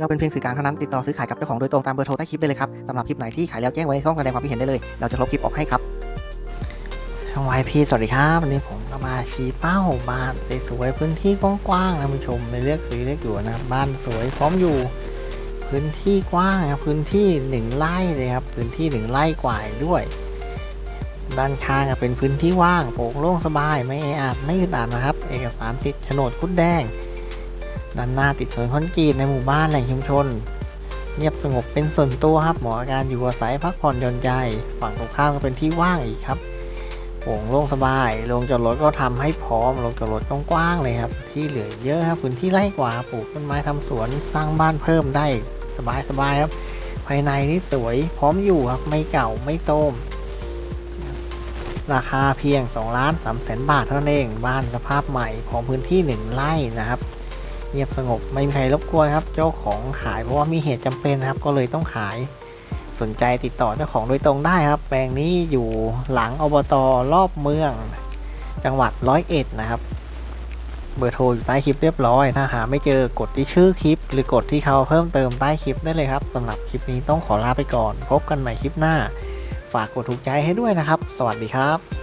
เราเป็นเพียงสื่อกลางเท่านั้นติดต่อซื้อขายกับเจ้าของโดยตรงตามเบอร์โทรใต้คลิปได้เลยครับสำหรับคลิปไหนที่ขายแล้วแจ้งไว้ในช่องแสดงความคิดเห็นได้เลย เราจะลบคลิปออกให้ครับช่องวายพีสวัสดีครับวันนี้ผมก็มาชี้เป้าบ้านสวยพื้นที่กว้างๆนะผู้ชมในเลือกซื้อเลือกอยู่นะครับบ้านสวยพร้อมอยู่ พื้นที่กว้างนะพื้นที่หนึ่งไร่เลยครับพื้นที่หนึ่งไร่กว่าด้วย ด้านข้างเป็นพื้นที่ว่างโปร่งโล่งสบายไม่แออัดไม่อึดอัดนะครับ เอกสารติดโฉนดคุดแดง ด้านหน้าติดสวนคอนกรีตในหมู่บ้านแหล่งชุมชน เงียบสงบเป็นส่วนตัวครับหมาะกับการอยู่อาศัยพักผ่อนหย่อนใจฝั่งตรงข้ามก็เป็นที่ว่างอีกครับโป่งโล่งสบายโรงจอดรถก็ทำให้พร้อมโรงจอดรถกว้างๆเลยครับ ที่เหลือเยอะครับพื้นที่ไร่กว่าปลูกต้นไม้ทำสวนสร้างบ้านเพิ่มได้สบายๆครับ ภายในนี่สวยพร้อมอยู่ครับไม่เก่าไม่โทรมราคาเพียง2ล้าน3แสนบาทเท่านั้นเอง บ้านสภาพใหม่ของพื้นที่ 1 ไร่นะครับ เงียบสงบไม่มีใครรบกวนครับ เจ้าของขายเพราะว่ามีเหตุจำเป็นครับ ก็เลยต้องขายสนใจติดต่อเจ้าของโดยตรงได้ครับ แปลงนี้อยู่หลังอบตรอบเมือง จังหวัดร้อยเอ็ดนะครับ เบอร์โทรอยู่ใต้คลิปเรียบร้อย ถ้าหาไม่เจอกดที่ชื่อคลิป หรือกดที่เขาเพิ่มเติมใต้คลิปได้เลยครับสำหรับคลิปนี้ต้องขอลาไปก่อน พบกันใหม่คลิปหน้า ฝากกดถูกใจให้ด้วยนะครับ สวัสดีครับ